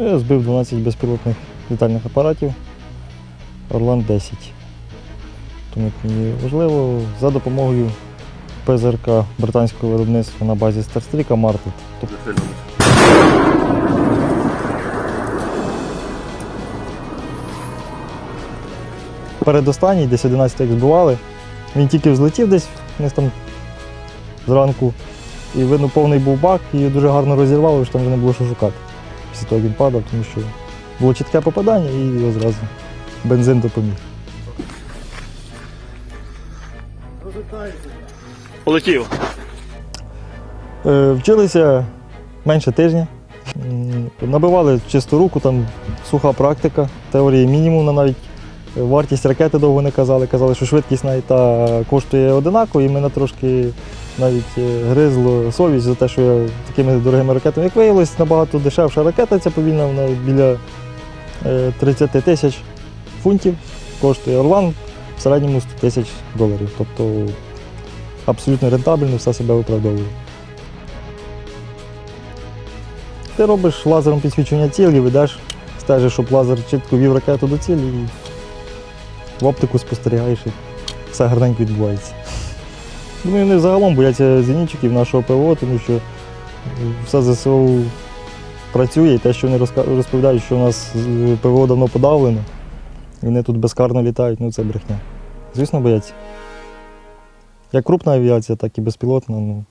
Я збив 12 безпілотних літальних апаратів Орлан 10. Тому мені важливо за допомогою ПЗРК британського виробництва на базі Старстріка Мартет. Передостанній, десь 11 як збивали. Він тільки взлетів десь десь там зранку. І видно, повний був бак, і дуже гарно розірвало, що там вже не було що шукати. Після того, як він падав, тому що було чітке попадання і його зразу бензин допоміг. Полетів. Е, Вчилися менше тижня. Набивали чисту руку, там суха практика, теорії мінімум навіть. Е, Вартість ракети довго не казали, казали, що швидкість навіть та коштує одинаково, і мене трошки навіть е, гризло совість за те, що я такими дорогими ракетами, як виявилось, набагато дешевша ракета, ця повільна, вона біля е, 30 тисяч фунтів коштує Орлан в середньому 100 тисяч доларів. Тобто абсолютно рентабельно, все себе виправдовує. Ти робиш лазером підсвічування цілі, ведеш, стежиш, щоб лазер чітко вів ракету до цілі і в оптику спостерігаєш, і все гарненько відбувається. Думаю, не загалом бояться зенітчиків нашого ПВО, тому що все ЗСУ працює, і те, що вони розповідають, що у нас е, ПВО давно подавлено, і вони тут безкарно літають, ну це брехня. Звісно, бояться. Як крупна авіація, так і безпілотна. Ну,